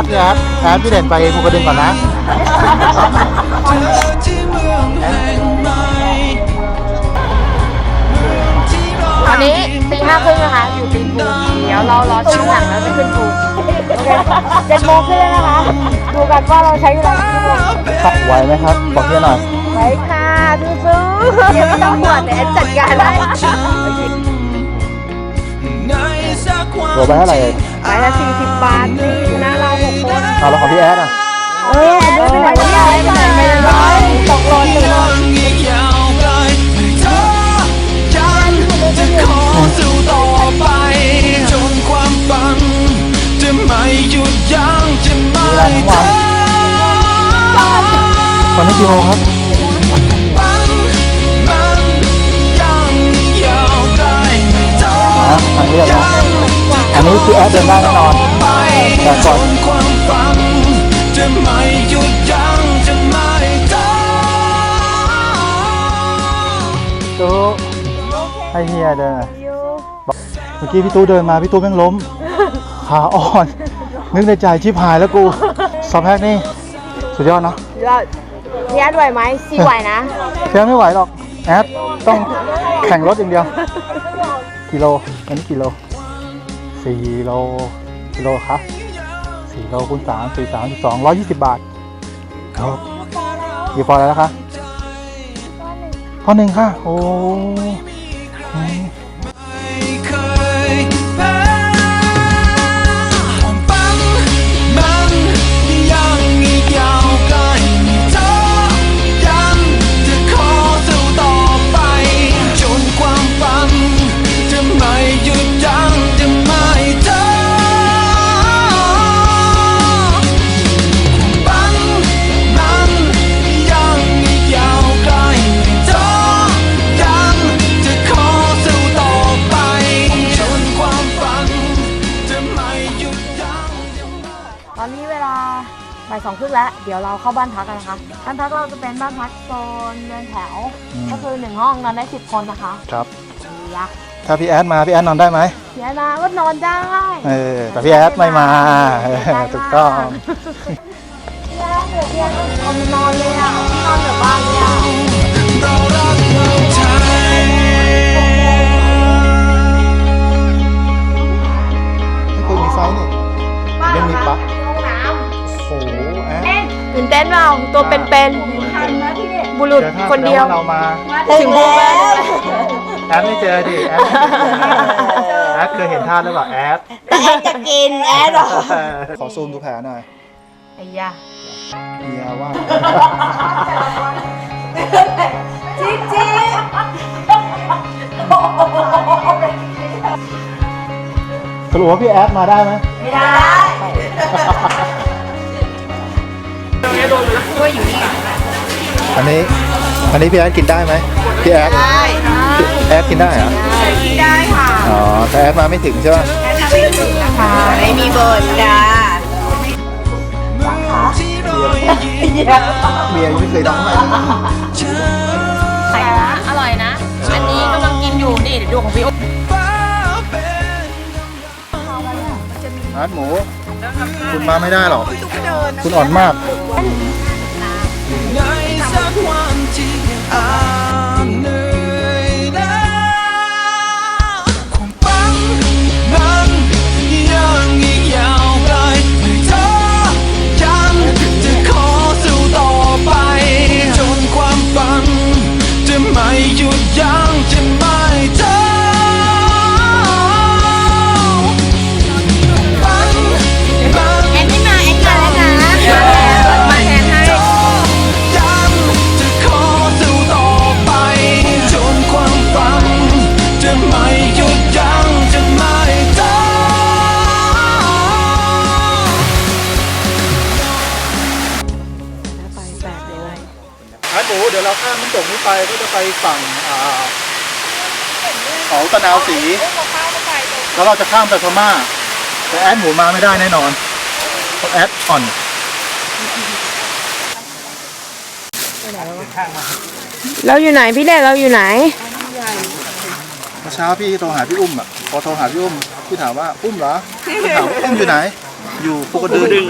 ดพี่แอดแอดพี่เด่นไปภูกระดึงก่อนนะตอนนี้ตีห้าครึ่งนะคะ อยู่ตีนภูเดี๋ยวเรารอช่างหลังแล้วจะขึ้นภูโอเคเจ็ดโมงขึ้นแล้วนะคะ ดูกันว่าเราใช้เวลากี่ชั่วโมงไหวไหมครับ บอกพี่หน่อยไปค่ะซื้อๆยังไม่ต้องห่วงแต่แอนจัดการได้รวมไปเท่าไหร่เอ่ยไปละสี่สิบบาทนี่คณะ เราหกคนเอาแล้วของพี่แอดอะเออเดินไปไหนไม่ได้ไม่ได้ไม่ได้ตกหล่นตกหล่นจนความฝันจะไม่หยุดยั้งจะไม่เวลงวันตอนนี้กี่โมงครับนมันยังยาวไกลไม่ท้อนะอันนี้เหรออันนี้พี่แอดเดินได้แน่นอน จะไม่หยุดยั้งจะไม่ท้อตู้ให้เฮียเดินหน่อยเมื่อกี้พี่ตู้เดินมาพี่ตู้แม่งล้ม ขาอ่อน นึกในใจชิบหายแล้วกูสอบแพกนี่สุดยอดเนาะแล้วพี่แอดไหวไหมซีไหวนะ เพียงไม่ไหวหรอกแอดต้องแข่งรถอย่างเดียว กิโลอันนี้กิโลสี่โลกิโลครับ สี่โลคูณสามสี่สามสิบสองร้อยยี่สิบบาทครับอยู่ปออะไรแล้วคะปอหนึ่งค่ะ โอ้ องครึ่งแล้ว เดี๋ยวเราเข้าบ้านพักกันนะคะ บ้านพักเราจะเป็นบ้านพักโซนเรือนแถวก็คือหนึ่งห้องนอนได้สิบคนนะคะครับยักษ์ถ้าพี่แอดมาพี่แอดนอนได้ไหมเสียนาก็นอนได้เออแต่พี่แอดไม่มาเออถูกต้องพี่แอดเดี๋ยวพี่แอดต้องนอนเลยอะนอนแบบบ้านเลยอะเเต้นเปล่าตัวเป็นๆบุรุษเจอถ้าคนเดียวแสงาเรามาถึงภูแล้วแอดไม่เจอดิแอดไม่เจอแอดเคยเห็นท่าหรือเปล่าแอดแต่แอดจะกินแอดหรอขอซูมดูแผลหน่อยไอ้ยาเมียว่าจิ๊กจิ๊กสรุปว่าพี่แอดมาได้ไหมไม่ได้ อันนี้ อันนี้พี่แอดกินได้ไหมพี่แอดได้แอดกินได้เหรอได้ค่ะ อ๋อแต่แอดมาไม่ถึงใช่ไหมค่ะไม่มีเบอร์จ้าที่รอยยิ้มเมียยังไม่เคยทำให้ใครนะอร่อยนะ อันนี้กำลังกินอยู่นี่เดี๋ยวดูของพี่อุ๊บฟ้าเป็นแอดหมู คุณมาไม่ได้หรอก คุณอ่อนมาก ในสักวันที่อา แอดหมูเดี๋ยวเราข้ามน้ำตกนี้ไปก็จะไปฝั่งอ่าเขาตะนาวสี แล้วเราจะข้ามไปพม่า แต่แอดหมูมาไม่ได้แน่นอนเพราะแอดอ่อนเราอยู่ไหนพี่เด่นเราอยู่ไหนเมื่อเช้าพี่โทรหาพี่อุ้มอะพอโทรหาพี่อุ้มพี่ถามว่าอุ้มเหรอพี่ถามว่าอุ้มอยู่ไหนบอยู่ภูกระดึง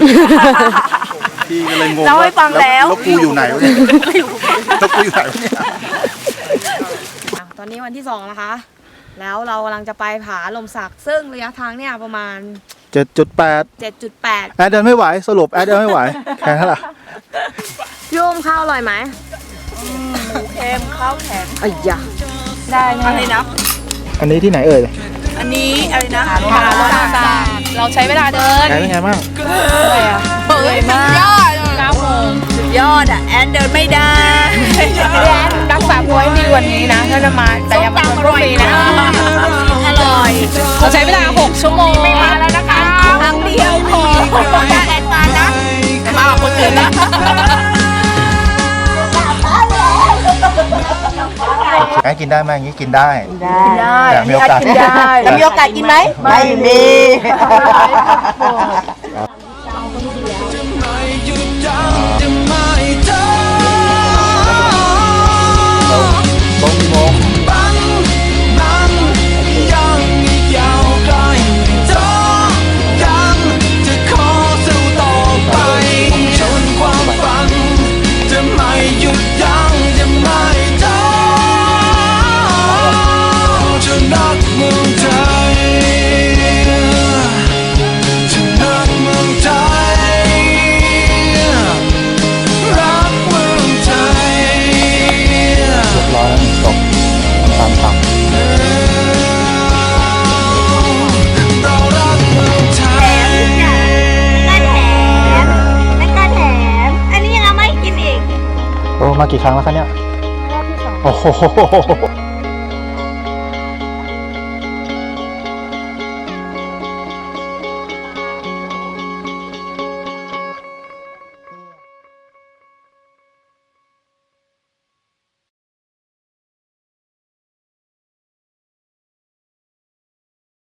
พี่ก็เลยงงเล่าให้ฟังแล้วแล้วกูอยู่ไหนวะเนี่ย แล้วกูอยู่ไหนวะเนี่ยอะตอนนี้วันที่สองนะคะ แล้วเรากำลังจะไปผาลมสักซึ่งระยะทางเนี่ยประมาณ เจ็ดจุดแปด7.8แอดเดินไม่ไหวสรุปแอดเดินไม่ไหวแค่นั้นแหละพี่อุ้มข้าวอร่อยไหมเค็มข้าวแข็งอ้ยะได้แน่อะไรนะ อันนี้ที่ไหนเอ่ยอันนี้อะไรนะผาลมสักเราใช้เวลาเดินแอดเป็นไงบ้างเฮ้ยมากยอด9โมงสุดยอดอะแอนเดินไม่ได้ ว้ดีกว่านี้นะถ้าจะมาแต่ยังเป็นคนฟรีนะอร่อยเราใช้เวลา 6 ชั่วโมงไม่มาแล้วนะคะครั้งเดียวพอถ้าแอนมานะแต่มากับคนอื่นนะแอดกินได้ไหมอย่างนี้กินได้ ได้แต่มีโอกาส กินได้แต่มีโอกาสกินไหมไม่มี ไม่หยุดยั้ง มากี่ครั้งแล้วคะเนี่ย รอบที่สอง โอ้โห